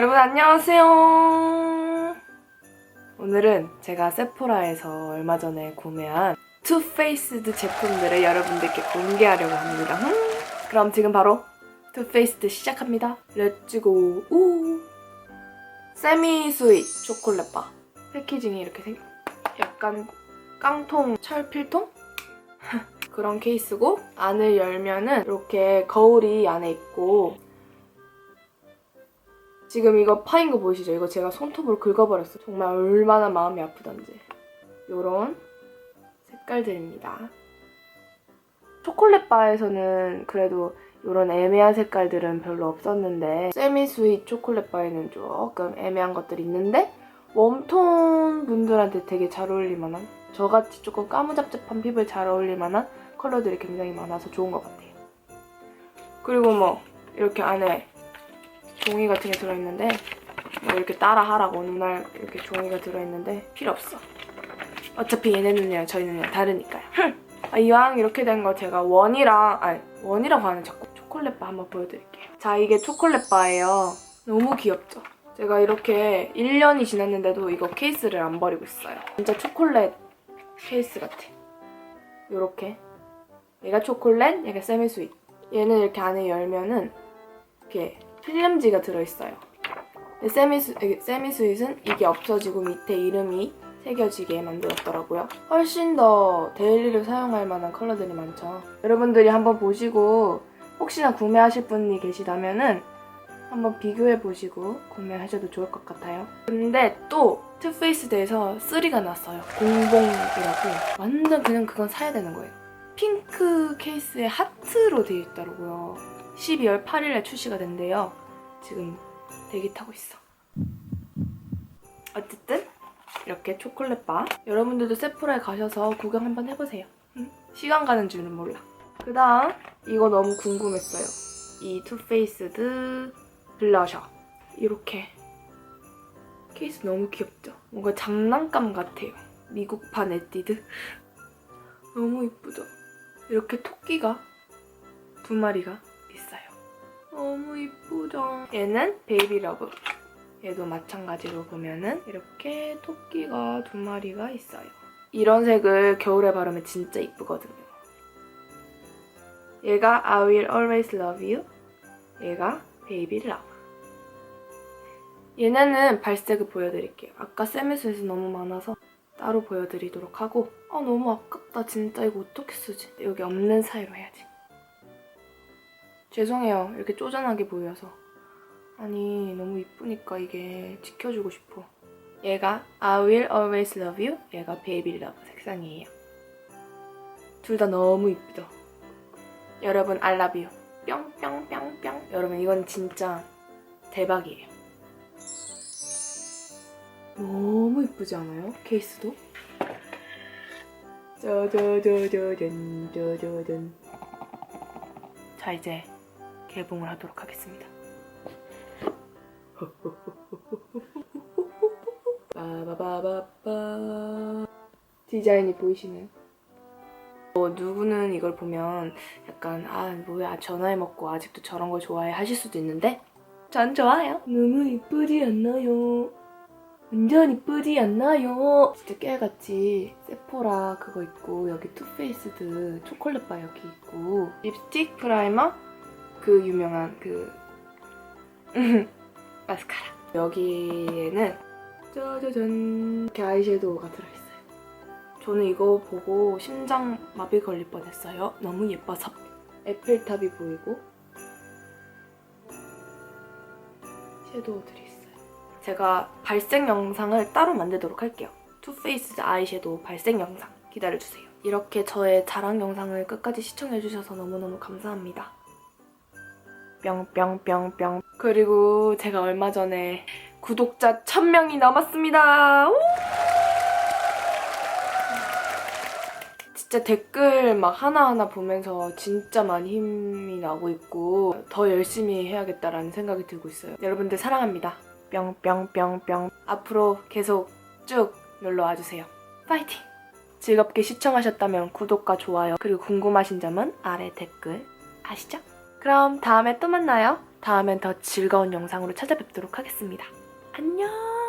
여러분 안녕하세요. 오늘은 제가 세포라에서 얼마 전에 구매한 투페이스드 제품들을 여러분들께 공개하려고 합니다. 음, 그럼 지금 바로 투페이스드 시작합니다. 렛츠고 우 세미 스윗 초콜릿바 패키징이 이렇게 생 약간 깡통 철필통? 그런 케이스고 안을 열면은 이렇게 거울이 안에 있고 지금 이거 파인 거 보이시죠? 이거 제가 손톱으로 긁어버렸어요. 정말 얼마나 마음이 아프던지. 요런 색깔들입니다. 초콜릿 바에서는 그래도 이런 애매한 색깔들은 별로 없었는데 세미 스윗 초콜릿 바에는 조금 애매한 것들이 있는데 웜톤 분들한테 되게 잘 어울릴 만한 저같이 조금 까무잡잡한 피부에 잘 어울릴 만한 컬러들이 굉장히 많아서 좋은 것 같아요. 그리고 뭐 이렇게 안에 종이 같은 게 들어있는데 뭐 이렇게 따라 하라고 날 이렇게 종이가 들어있는데 필요 없어. 어차피 얘네 눈이랑 저희 눈이랑 다르니까요. 아, 이왕 이렇게 된 거 제가 원이랑 아니 원이라고 하는 자꾸 초콜릿바 한번 보여드릴게요. 자 이게 초콜릿바예요. 너무 귀엽죠? 제가 이렇게 1년이 지났는데도 이거 케이스를 안 버리고 있어요. 진짜 초콜릿 케이스 같아. 요렇게. 얘가 초콜릿, 얘가 세미스윗. 얘는 이렇게 안에 열면은 이렇게 필름지가 들어있어요. 세미스윗은 이게 없어지고 밑에 이름이 새겨지게 만들었더라고요. 훨씬 더 데일리로 사용할 만한 컬러들이 많죠. 여러분들이 한번 보시고 혹시나 구매하실 분이 계시다면은 한번 비교해 보시고 구매하셔도 좋을 것 같아요. 근데 또 투페이스드에서 3가 났어요. 공봉이라고. 완전 그냥 그건 사야 되는 거예요. 핑크 케이스에 하트로 되어 있더라고요. 12월 8일에 출시가 된대요. 지금 대기 타고 있어. 어쨌든 이렇게 초콜릿바. 여러분들도 세포라에 가셔서 구경 한번 해보세요. 응? 시간 가는 줄은 몰라. 그 다음 이거 너무 궁금했어요. 이 투페이스드 블러셔. 이렇게 케이스 너무 귀엽죠? 뭔가 장난감 같아요. 미국판 에뛰드. 너무 이쁘죠? 이렇게 토끼가 두 마리가. 너무 이쁘죠? 얘는 베이비 러브. 얘도 마찬가지로 보면은 이렇게 토끼가 두 마리가 있어요. 이런 색을 겨울에 바르면 진짜 이쁘거든요. 얘가 I will always love you. 얘가 베이비 러브. 얘네는 발색을 보여드릴게요. 아까 세미스에서 너무 많아서 따로 보여드리도록 하고 아 너무 아깝다 진짜 이거 어떻게 쓰지? 여기 없는 사이로 해야지. 죄송해요. 이렇게 쪼잔하게 보여서. 아니 너무 이쁘니까 이게 지켜주고 싶어. 얘가 I will always love you. 얘가 baby love 색상이에요. 둘 다 너무 이쁘죠? 여러분 I love you. 뿅뿅뿅뿅. 여러분 이건 진짜 대박이에요. 너무 이쁘지 않아요? 케이스도? 짜자자자잔 짜자잔 자 이제 개봉을 하도록 하겠습니다. 빠바바바빠 디자인이 보이시나요? 어, 누구는 이걸 보면 약간 아 뭐야 전화해 먹고 아직도 저런 걸 좋아해 하실 수도 있는데 전 좋아요. 너무 이쁘지 않나요? 완전 이쁘지 않나요? 진짜 깨같이 세포라 그거 있고 여기 투페이스드 초콜릿바 여기 있고 립스틱 프라이머 그 유명한 그 마스카라. 여기에는 짜자잔 이렇게 아이섀도우가 들어있어요. 저는 이거 보고 심장 마비 걸릴 뻔했어요. 너무 예뻐서. 에펠탑이 보이고 섀도우들이 있어요. 제가 발색 영상을 따로 만들도록 할게요. 투페이스 아이섀도우 발색 영상 기다려주세요. 이렇게 저의 자랑 영상을 끝까지 시청해주셔서 너무너무 감사합니다 뿅뿅뿅뿅 그리고 제가 얼마 전에 구독자 1000명이 넘었습니다 우! 진짜 댓글 막 하나하나 보면서 진짜 많이 힘이 나고 있고 더 열심히 해야겠다라는 생각이 들고 있어요 여러분들 사랑합니다 뿅뿅뿅뿅 앞으로 계속 쭉 놀러 와주세요 파이팅! 즐겁게 시청하셨다면 구독과 좋아요 그리고 궁금하신 점은 아래 댓글 아시죠? 그럼 다음에 또 만나요 다음엔 더 즐거운 영상으로 찾아뵙도록 하겠습니다. 안녕!